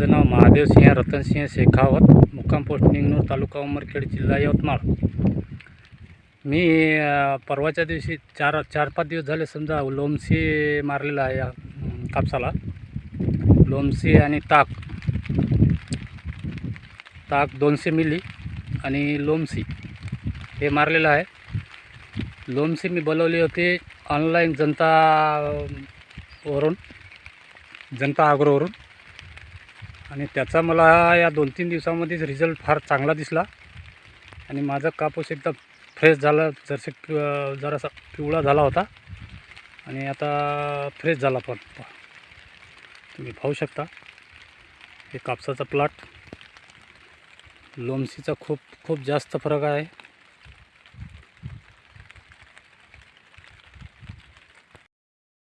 माझं नाव महादेवसिंह रतनसिंह शेखावत मुक्काम पोस्ट निंगनूर तालुका उमरखेड जिल्हा यवतमाळ. मी परवाच्या दिवशी चार चार पाच दिवस झाले समजा लोमसी मारलेला आहे या कापसाला. लोमसी आणि ताक. ताक दोनशे मिली आणि लोमसी हे मारलेलं आहे. लोमसी मी बोलवली होती ऑनलाईन जनता वरून जनता आग्रोवरून. आणि त्याचा मला या दोन तीन दिवसामध्येच रिझल्ट फार चांगला दिसला. आणि माझा कापूस एकदम फ्रेश झाला जरसे जरासा पिवळा झाला होता. आणि आता फ्रेश झाला पण. तुम्ही पाहू शकता. हे कापसाचा प्लॉट लोमसीचा खूप खूप जास्त फरक आहे.